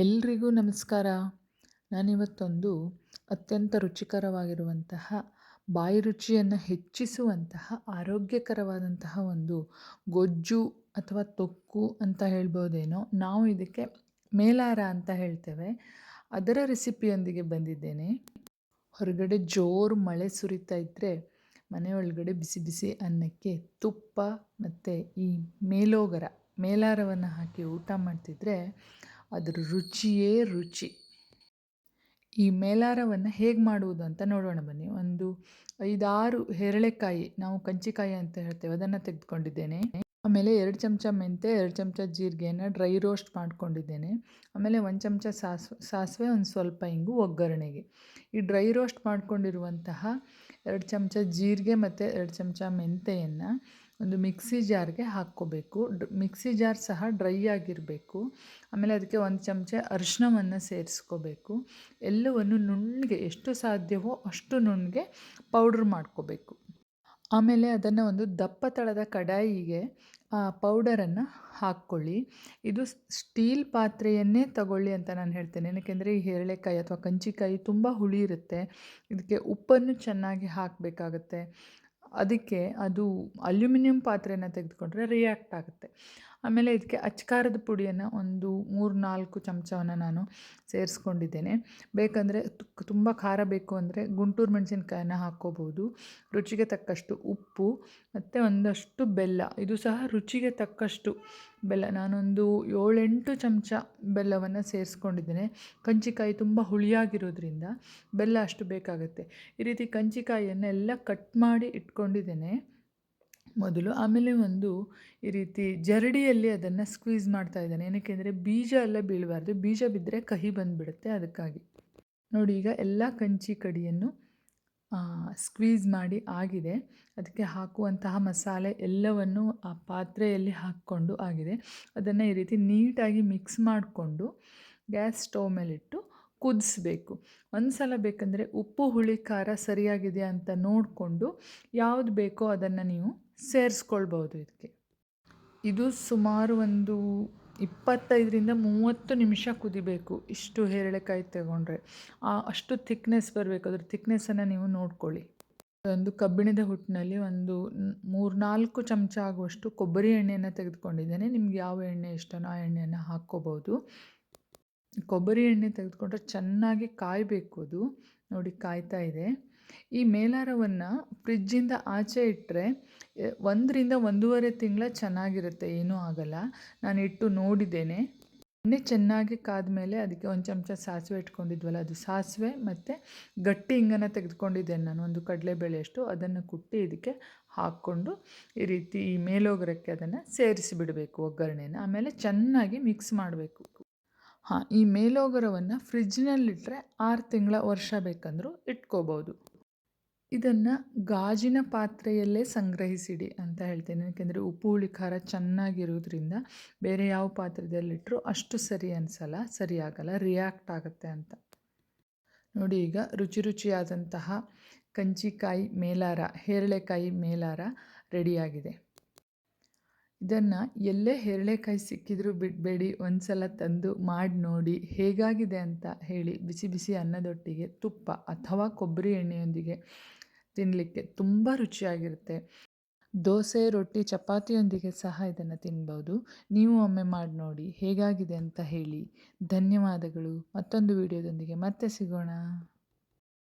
ಎಲ್ರಿಗೂ ನಮಸ್ಕಾರ. ನಾನಿವತ್ತೊಂದು ಅತ್ಯಂತ ರುಚಿಕರವಾಗಿರುವಂತಹ, ಬಾಯಿ ರುಚಿಯನ್ನು ಹೆಚ್ಚಿಸುವಂತಹ, ಆರೋಗ್ಯಕರವಾದಂತಹ ಒಂದು ಗೊಜ್ಜು ಅಥವಾ ತೊಕ್ಕು ಅಂತ ಹೇಳ್ಬೋದೇನೋ, ನಾವು ಇದಕ್ಕೆ ಮೇಲಾರ ಅಂತ ಹೇಳ್ತೇವೆ. ಅದರ ರೆಸಿಪಿಯೊಂದಿಗೆ ಬಂದಿದ್ದೇನೆ. ಹೊರಗಡೆ ಜೋರು ಮಳೆ ಸುರಿತಾ ಇದ್ದರೆ ಮನೆ ಒಳಗಡೆ ಬಿಸಿ ಬಿಸಿ ಅನ್ನಕ್ಕೆ ತುಪ್ಪ ಮತ್ತು ಈ ಮೇಲೋಗರ, ಮೇಲಾರವನ್ನು ಹಾಕಿ ಊಟ ಮಾಡ್ತಿದ್ರೆ ಅದರ ರುಚಿಯೇ ರುಚಿ. ಈ ಮೇಲಾರವನ್ನು ಹೇಗೆ ಮಾಡುವುದು ಅಂತ ನೋಡೋಣ ಬನ್ನಿ. ಒಂದು ಐದಾರು ಹೆರಳೆಕಾಯಿ, ನಾವು ಕಂಚಿಕಾಯಿ ಅಂತ ಹೇಳ್ತೇವೆ, ಅದನ್ನು ತೆಗೆದುಕೊಂಡಿದ್ದೇನೆ. ಆಮೇಲೆ ಎರಡು ಚಮಚ ಮೆಂತೆ, ಎರಡು ಚಮಚ ಜೀರಿಗೆಯನ್ನು ಡ್ರೈ ರೋಸ್ಟ್ ಮಾಡ್ಕೊಂಡಿದ್ದೇನೆ. ಆಮೇಲೆ ಒಂದು ಚಮಚ ಸಾಸಿವೆ ಸಾಸಿವೆ, ಒಂದು ಸ್ವಲ್ಪ ಹಿಂಗು ಒಗ್ಗರಣೆಗೆ. ಈ ಡ್ರೈ ರೋಸ್ಟ್ ಮಾಡ್ಕೊಂಡಿರುವಂತಹ ಎರಡು ಚಮಚ ಜೀರಿಗೆ ಮತ್ತು ಎರಡು ಚಮಚ ಮೆಂತೆಯನ್ನು ಒಂದು ಮಿಕ್ಸಿ ಜಾರ್ಗೆ ಹಾಕ್ಕೋಬೇಕು. ಮಿಕ್ಸಿ ಜಾರ್ ಸಹ ಡ್ರೈ ಆಗಿರಬೇಕು. ಆಮೇಲೆ ಅದಕ್ಕೆ ಒಂದು ಚಮಚ ಅರಿಶಿನವನ್ನು ಸೇರಿಸ್ಕೋಬೇಕು. ಎಲ್ಲವನ್ನು ನುಣ್ಣಗೆ ಎಷ್ಟು ಸಾಧ್ಯವೋ ಅಷ್ಟು ನುಣ್ಣಗೆ ಪೌಡ್ರ್ ಮಾಡ್ಕೋಬೇಕು. ಆಮೇಲೆ ಅದನ್ನು ಒಂದು ದಪ್ಪ ತಳದ ಕಡಾಯಿಗೆ ಪೌಡರನ್ನು ಹಾಕ್ಕೊಳ್ಳಿ. ಇದು ಸ್ಟೀಲ್ ಪಾತ್ರೆಯನ್ನೇ ತಗೊಳ್ಳಿ ಅಂತ ನಾನು ಹೇಳ್ತೇನೆ. ಏನಕ್ಕೆಂದರೆ ಈ ಹೇರಳೆಕಾಯಿ ಅಥವಾ ಕಂಚಿಕಾಯಿ ತುಂಬ ಹುಳಿ ಇರುತ್ತೆ. ಇದಕ್ಕೆ ಉಪ್ಪನ್ನು ಚೆನ್ನಾಗಿ ಹಾಕಬೇಕಾಗತ್ತೆ. ಅದಕ್ಕೆ ಅದು ಅಲ್ಯೂಮಿನಿಯಂ ಪಾತ್ರೆನ ತೆಗೆದುಕೊಂಡ್ರೆ ರಿಯಾಕ್ಟ್ ಆಗುತ್ತೆ. ಆಮೇಲೆ ಇದಕ್ಕೆ ಅಚ್ಕಾರದ ಪುಡಿಯನ್ನು ಒಂದು ಮೂರು ನಾಲ್ಕು ಚಮಚವನ್ನು ನಾನು ಸೇರಿಸ್ಕೊಂಡಿದ್ದೇನೆ. ಬೇಕಂದರೆ ತುಂಬ ಖಾರ ಬೇಕು ಅಂದರೆ ಗುಂಟೂರು ಮೆಣಸಿನ್ಕಾಯನ್ನು ಹಾಕ್ಕೋಬೋದು. ರುಚಿಗೆ ತಕ್ಕಷ್ಟು ಉಪ್ಪು, ಮತ್ತು ಒಂದಷ್ಟು ಬೆಲ್ಲ. ಇದು ಸಹ ರುಚಿಗೆ ತಕ್ಕಷ್ಟು ಬೆಲ್ಲ. ನಾನೊಂದು ಏಳೆಂಟು ಚಮಚ ಬೆಲ್ಲವನ್ನು ಸೇರಿಸ್ಕೊಂಡಿದ್ದೇನೆ. ಕಂಚಿಕಾಯಿ ತುಂಬ ಹುಳಿಯಾಗಿರೋದ್ರಿಂದ ಬೆಲ್ಲ ಅಷ್ಟು ಬೇಕಾಗುತ್ತೆ. ಈ ರೀತಿ ಕಂಚಿಕಾಯಿಯನ್ನೆಲ್ಲ ಕಟ್ ಮಾಡಿ ಇಟ್ಕೊಂಡಿದ್ದೇನೆ. ಮೊದಲು ಆಮೇಲೆ ಒಂದು ಈ ರೀತಿ ಜರಡಿಯಲ್ಲಿ ಅದನ್ನು ಸ್ಕ್ವೀಸ್ ಮಾಡ್ತಾ ಇದ್ದಾನೆ. ಏನಕ್ಕೆ ಅಂದರೆ ಬೀಜ ಎಲ್ಲ ಬೀಳಬಾರ್ದು. ಬೀಜ ಬಿದ್ದರೆ ಕಹಿ ಬಂದುಬಿಡುತ್ತೆ ಅದಕ್ಕಾಗಿ. ನೋಡಿ, ಈಗ ಎಲ್ಲ ಕಂಚಿ ಕಡಿಯನ್ನು ಸ್ಕ್ವೀಸ್ ಮಾಡಿ ಆಗಿದೆ. ಅದಕ್ಕೆ ಹಾಕುವಂತಹ ಮಸಾಲೆ ಎಲ್ಲವನ್ನು ಆ ಪಾತ್ರೆಯಲ್ಲಿ ಹಾಕ್ಕೊಂಡು ಆಗಿದೆ. ಅದನ್ನು ಈ ರೀತಿ ನೀಟಾಗಿ ಮಿಕ್ಸ್ ಮಾಡಿಕೊಂಡು ಗ್ಯಾಸ್ ಸ್ಟವ್ ಮೇಲಿಟ್ಟು ಕುದಿಸ್ಬೇಕು. ಒಂದು ಸಲ ಬೇಕಂದರೆ ಉಪ್ಪು, ಹುಳಿ, ಖಾರ ಸರಿಯಾಗಿದೆ ಅಂತ ನೋಡಿಕೊಂಡು ಯಾವುದು ಬೇಕೋ ಅದನ್ನು ನೀವು ಸೇರಿಸ್ಕೊಳ್ಬೋದು ಇದಕ್ಕೆ ಇದು ಸುಮಾರು ಒಂದು ಇಪ್ಪತ್ತೈದರಿಂದ ಮೂವತ್ತು ನಿಮಿಷ ಕುದಿಬೇಕು ಇಷ್ಟು ಹೇರಳೆಕಾಯಿ ತಗೊಂಡ್ರೆ. ಅಷ್ಟು ಥಿಕ್ನೆಸ್ ಬರಬೇಕು. ಅದ್ರ ಥಿಕ್ನೆಸ್ಸನ್ನು ನೀವು ನೋಡ್ಕೊಳ್ಳಿ. ಒಂದು ಕಬ್ಬಿಣದ ಹುಟ್ಟಿನಲ್ಲಿ ಒಂದು ಮೂರು ನಾಲ್ಕು ಚಮಚ ಆಗುವಷ್ಟು ಕೊಬ್ಬರಿ ಎಣ್ಣೆಯನ್ನು ತೆಗೆದುಕೊಂಡಿದ್ದೇನೆ. ನಿಮ್ಗೆ ಯಾವ ಎಣ್ಣೆ ಇಷ್ಟನೋ ಆ ಎಣ್ಣೆಯನ್ನು ಹಾಕ್ಕೋಬೋದು. ಕೊಬ್ಬರಿ ಎಣ್ಣೆ ತೆಗೆದುಕೊಂಡ್ರೆ ಚೆನ್ನಾಗಿ ಕಾಯಬೇಕು ಅದು. ನೋಡಿ ಕಾಯ್ತಾ ಇದೆ. ಈ ಮೇಲಾರವನ್ನು ಫ್ರಿಜ್ಜಿಂದ ಆಚೆ ಇಟ್ಟರೆ ಒಂದರಿಂದ ಒಂದೂವರೆ ತಿಂಗಳ ಚೆನ್ನಾಗಿರುತ್ತೆ. ಏನೂ ಆಗಲ್ಲ. ನಾನು ಇಟ್ಟು ನೋಡಿದ್ದೇನೆ. ಎಣ್ಣೆ ಚೆನ್ನಾಗಿ ಕಾದ ಮೇಲೆ ಅದಕ್ಕೆ ಒಂದು ಚಮಚ ಸಾಸಿವೆ ಇಟ್ಕೊಂಡಿದ್ವಲ್ಲ, ಅದು ಸಾಸಿವೆ ಮತ್ತು ಗಟ್ಟಿ ಹಿಂಗನ್ನು ತೆಗೆದುಕೊಂಡಿದ್ದೇನೆ ನಾನು. ಒಂದು ಕಡಲೆಬೇಳೆಯಷ್ಟು ಅದನ್ನು ಕುಟ್ಟಿ ಇದಕ್ಕೆ ಹಾಕ್ಕೊಂಡು ಈ ರೀತಿ ಈ ಮೇಲೋಗರಕ್ಕೆ ಅದನ್ನು ಸೇರಿಸಿ ಬಿಡಬೇಕು ಒಗ್ಗರಣೆನ. ಆಮೇಲೆ ಚೆನ್ನಾಗಿ ಮಿಕ್ಸ್ ಮಾಡಬೇಕು. ಹಾಂ, ಈ ಮೇಲೋಗರವನ್ನು ಫ್ರಿಜ್ನಲ್ಲಿಟ್ಟರೆ ಆರು ತಿಂಗಳ ವರ್ಷ ಬೇಕಂದರೂ ಇಟ್ಕೋಬೋದು. ಇದನ್ನು ಗಾಜಿನ ಪಾತ್ರೆಯಲ್ಲೇ ಸಂಗ್ರಹಿಸಿಡಿ ಅಂತ ಹೇಳ್ತೇನೆ. ಯಾಕೆಂದರೆ ಉಪ್ಪು, ಹುಳಿ, ಖಾರ ಚೆನ್ನಾಗಿರೋದ್ರಿಂದ ಬೇರೆ ಯಾವ ಪಾತ್ರೆಯಲ್ಲಿಟ್ಟರು ಅಷ್ಟು ಸರಿ ಅನಿಸಲ್ಲ ಸರಿಯಾಗಲ್ಲ ರಿಯಾಕ್ಟ್ ಆಗುತ್ತೆ ಅಂತ. ನೋಡಿ, ಈಗ ರುಚಿ ರುಚಿಯಾದಂತಹ ಕಂಚಿಕಾಯಿ ಮೇಲಾರ, ಹೇರಳೆಕಾಯಿ ಮೇಲಾರ ರೆಡಿಯಾಗಿದೆ. ಇದನ್ನು ಎಲ್ಲೇ ಹೆರಳೆಕಾಯಿ ಸಿಕ್ಕಿದರೂ ಬಿಡಬೇಡಿ ಒಂದು ಸಲ ತಂದು ಮಾಡಿ ನೋಡಿ ಹೇಗಾಗಿದೆ ಅಂತ ಹೇಳಿ ಬಿಸಿ ಬಿಸಿ ಅನ್ನದೊಟ್ಟಿಗೆ ತುಪ್ಪ ಅಥವಾ ಕೊಬ್ಬರಿ ಎಣ್ಣೆಯೊಂದಿಗೆ ತಿನ್ನಲಿಕ್ಕೆ ತುಂಬ ರುಚಿಯಾಗಿರುತ್ತೆ. ದೋಸೆ, ರೊಟ್ಟಿ, ಚಪಾತಿಯೊಂದಿಗೆ ಸಹ ಇದನ್ನು ತಿನ್ಬೋದು. ನೀವು ಒಮ್ಮೆ ಮಾಡಿ ನೋಡಿ ಹೇಗಾಗಿದೆ ಅಂತ ಹೇಳಿ. ಧನ್ಯವಾದಗಳು. ಮತ್ತೊಂದು ವಿಡಿಯೋದೊಂದಿಗೆ ಮತ್ತೆ ಸಿಗೋಣ.